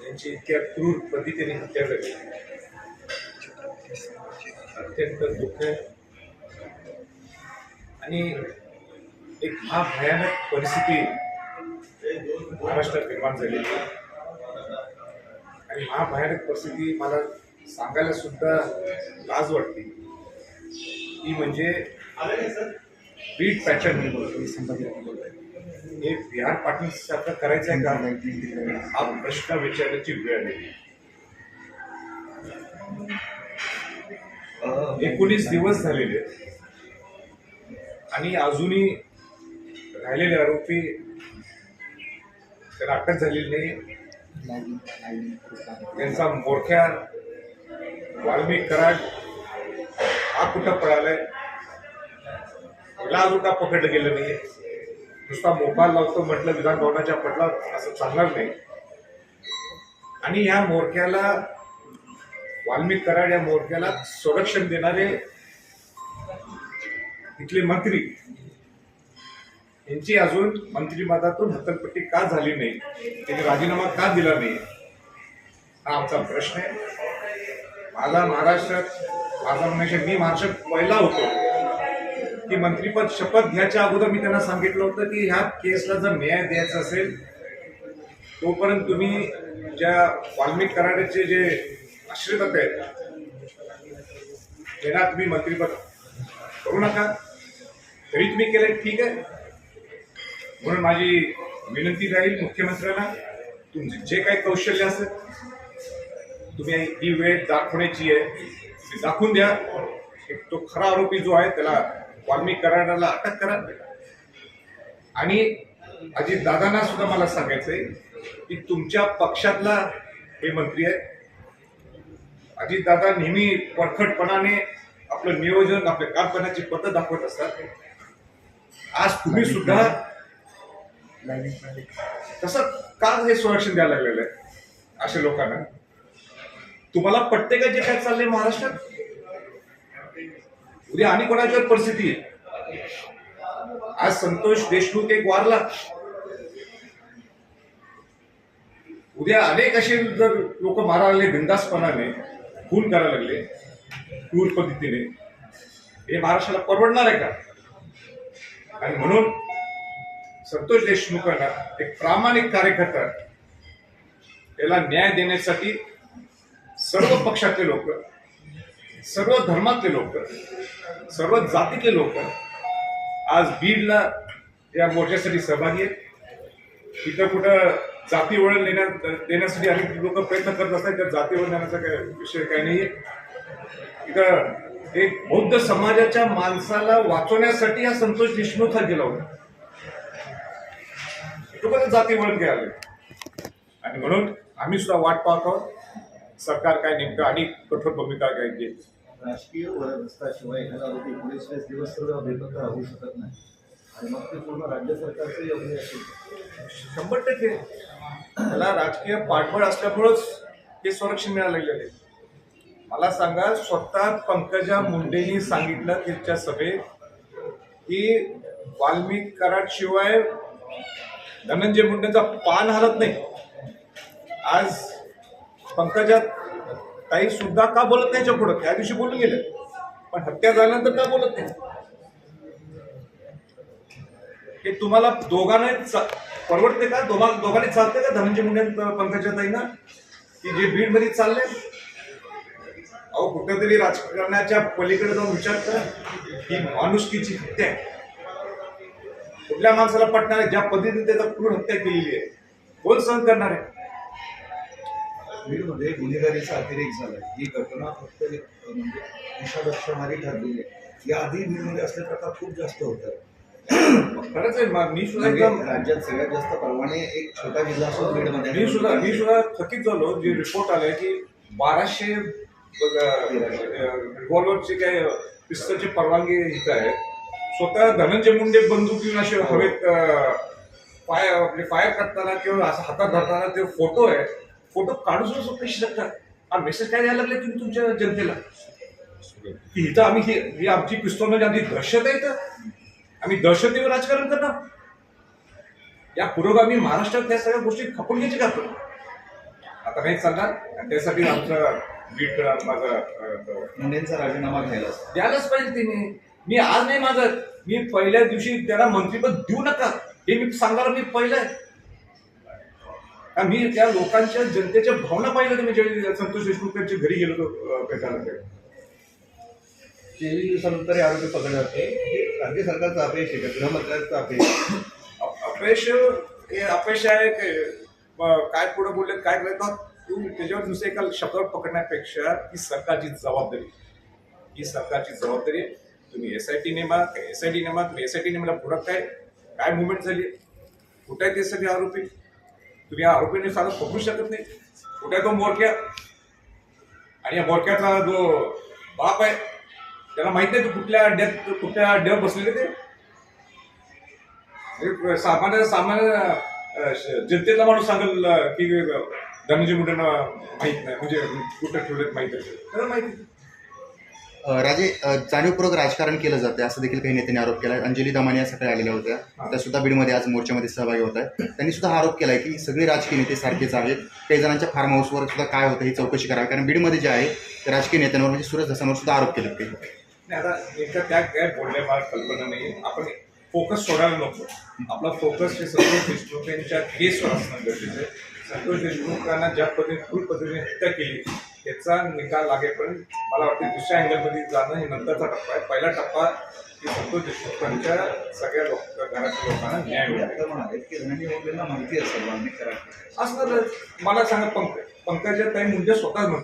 यांची इतक्या क्रूर पद्धतीने हत्या झाली. अत्यंत दुःख आहे. आणि एक महाभयानक परिस्थिती महाराष्ट्रात निर्माण झालेली आहे आणि महाभयानक परिस्थिती मला सांगायला सुद्धा लाज वाटते. ती म्हणजे बीट पॅटर्न हे बिहार पाटील सारखं करायचं आहे का? हा प्रश्न विचारण्याची वेळ आली एकोणीस दिवस झालेले. आणि अजूनही राहिलेले आरोपी त्याला अटक झालेली नाही. त्यांचा मोरख्या वाल्मिक कराड हा कुठं पळालाय? याला अजून का पकडलं गेलं नाही नुसता मोबाईल लावतो म्हटलं विधान भवनाच्या पटला असं चालणार नाही. आणि या मोरक्याला वाल्मिक कराड या मोरक्याला संरक्षण देणारे इथले मंत्री यांची अजून मंत्रिपदातून हतलपट्टी का झाली नाही? त्यांनी राजीनामा का दिला नाही? हा आमचा प्रश्न आहे. माझा महाराष्ट्रात माझा म्हणजे मी महाराष्ट्रात पहिला होतो. की मंत्रीपद शपथ घ्यायच्या अगोदर मी त्यांना सांगितलं होतं की ह्या केसला जर न्याय द्यायचा असेल तोपर्यंत तुम्ही ज्या वाल्मिक कराड्याचे जे आश्रित आहेत त्यांना तुम्ही मंत्रीपद करू नका. तरी तुम्ही केलं ठीक आहे. म्हणून माझी विनंती राहील मुख्यमंत्र्यांना तुमचे जे काही कौशल्य असेल तुम्ही ही वेळ दाखवण्याची आहे. ती दाखवून द्या. एक तो खरा आरोपी जो आहे त्याला वाल्मिक कराडाला अटक करा. आणि अजित दादांना सुद्धा मला सांगायचंय की तुमच्या पक्षातला हे मंत्री आहे. अजित दादा नेहमी परखटपणाने आपलं नियोजन आपल्या कारखान्याची पद्धत दाखवत असतात. आज तुम्ही सुद्धा तसं का हे संरक्षण द्यायला लागलेलं आहे? अशा लोकांना. तुम्हाला पटते का जे काय चाललंय महाराष्ट्रात? उद्या आणि कोणाच्यावर परिस्थिती आहे? आज संतोष देशमुख एक वारला. उद्या अनेक असे जर लोक मारायला लागले बिंदासपणाने खून करायला लागले क्रूर पद्धतीने हे महाराष्ट्राला परवडणार आहे का? आणि म्हणून संतोष देशमुखांना एक प्रामाणिक कार्यकर्ता त्याला न्याय देण्यासाठी सर्व पक्षातले लोक सर्व धर्मातले लोक सर्व जातीतले लोक आज बीडला या मोर्चासाठी सहभागी आहेत. इथं कुठं जाती वळण देण्या देण्यासाठी अनेक लोक प्रयत्न करत असतात त्या जाती वळण देण्याचा काय विषय काही नाहीये इथं एक बौद्ध समाजाच्या माणसाला वाचवण्यासाठी हा संतोष देशमुख गेला होता. लोकांना जाती वळण घ्यायला आणि म्हणून आम्ही सुद्धा वाट पाहतो सरकार काय नेमकं आणि कठोर भूमिका काय राजकीय वरदस्ताशिवाय ह्याला आरोपी एकोणीस दिवस सुद्धा बेपत्ता राहू शकत नाही. आणि मग ते पूर्ण राज्य सरकारचे योग्य असेल. शंभर टक्के. त्याला राजकीय पाठबळ असल्यामुळंच हे संरक्षण मिळायला लागलेलं आहे. मला सांगा स्वतः पंकजा मुंडेंनी सांगितलं तिच्या सभेत की वाल्मिक कराडशिवाय धनंजय मुंडेंचा पान हलत नाही. आज पंकजा ताई सुद्धा का बोलत नाही याच्या पुढं? त्या दिवशी बोलून गेले. पण हत्या झाल्यानंतर का बोलत नाही? हे तुम्हाला दोघांना परवडते का? दोघा दोघांनी चालते का धनंजय मुंडे पंकजा ताईना? की जे बीडमध्ये चालले? अहो कुठेतरी राजकारणाच्या पलीकडे जाऊन विचार करा. ही माणुसकीची हत्या आहे. कुठल्या माणसाला पटणार ज्या पद्धतीने त्याचा क्रूर हत्या केलेली आहे. कोण सहन करणार आहे? बीडमध्ये गुन्हेगारीचा अतिरेक झाला ही घटना फक्त एक म्हणजे दिशा दर्शवणारी ठरलेली आहे. या आधी बीडमध्ये असले प्रकार खूप जास्त होतात खरंच आहे मा- मी सुद्धा म्हणजे एकदम राज्यात सगळ्यात जास्त प्रमाणे एक छोटा जिल्हा असतो बीडमध्ये. मी सुद्धा मी सुद्धा थकीत झालो. जे रिपोर्ट आलाय की बाराशे रिव्हॉल्वरचे काय पिस्तलची परवानगी इथं आहे. स्वतः धनंजय मुंडे बंदूक घेऊन असे हवेत फाय आपले फायर करताना किंवा असं हातात धरताना ते फोटो आहे. फोटो काढू सुद्धा कशी शकतात. हा मेसेज काय द्यायला लागले तुम्ही तुमच्या जनतेला? की इथं आम्ही ही ही आमची पिस्तूल म्हणजे आमची दहशत आहे इथं. आम्ही दहशतीवर राजकारण करणार. या पुरोगामी महाराष्ट्रात त्या सगळ्या गोष्टी खपून घ्यायची का आता चालणार. आणि त्यासाठी आमचं माझं मुंडेंचा राजीनामा घ्यायला द्यायलाच पाहिजे तिने. मी आज नाही माझं मी पहिल्या दिवशी त्याला मंत्रीपद देऊ नका. हे मी सांगणार मी पहिलं मी त्या लोकांच्या जनतेच्या भावना पाहिल्या मी ज्यावेळी संतोष देशमुख यांच्या घरी गेलो भेटायला. तेवीस दिवसानंतर हे आरोपी पकडले जाते हे राज्य सरकारचं अपयश आहे का? गृहमंत्र्यांचं अपयश अप- अपयश हे अपयश आहे काय पुढे बोलले काय करतात तू त्याच्यावर दुसऱ्या एका शब्दावर पकडण्यापेक्षा ही सरकारची जबाबदारी. ही सरकारची जबाबदारी आहे. तुम्ही एस आय टी नेमा एस आय टी नेमा तुम्ही एस आय टी नेमाला पुढं काय? काय मुवमेंट झाली? कुठे आहे ते सगळे आरोपी? तुम्ही या आरोपीने साधं पकडू शकत नाही. कुठे आहे तो मोरक्या? आणि या मोरक्याचा जो बाप आहे त्याला माहीत नाही तो कुठल्या अड्ड्यात कुठल्या अड्ड्यावर बसलेले ते. सामान्य सामान्य अ, जनतेतला माणूस सांगेल की धनंजय मुंडेंना माहीत नाही म्हणजे कुठं ठेवलेत माहीत असेल त्याला माहिती राजे जाणीवपूर्वक राजकारण केलं जाते असं देखील काही नेत्यांनी आरोप केला अंजली दमानी या सकाळी आलेल्या होत्या. त्या सुद्धा बीडमध्ये आज मोर्चामध्ये सहभागी होत आहेत. त्यांनी सुद्धा आरोप केलाय की सगळे राजकीय नेते सारखेच आहेत. काही जणांच्या फार्म हाऊसवर सुद्धा काय होतं ही चौकशी करावी. कारण बीडमध्ये जे आहे ते राजकीय नेत्यांवर म्हणजे सुरज धसांवर सुद्धा आरोप केले काही नाही आता एका त्या काय बोलल्या मला कल्पना नाही आपण फोकस सोडायला नको. आपला फोकस हे संतोष देशमुख यांच्या केसवर असणं गरजेचं आहे. संतोष देशमुखांना ज्या पद्धतीने फुल पद्धतीने हत्या केली त्याचा निकाल लागेपर्यंत मला वाटतं दुसऱ्या अँगलमध्ये जाणं हे नंतरचा टप्पा आहे. पहिला टप्पा की संतोष देशमुखांच्या सगळ्या लोक घरातल्या लोकांना न्याय मिळाला. माहिती असणार मला सांगा पंकज. पंकजा ताई मुंडे स्वतः म्हणतात.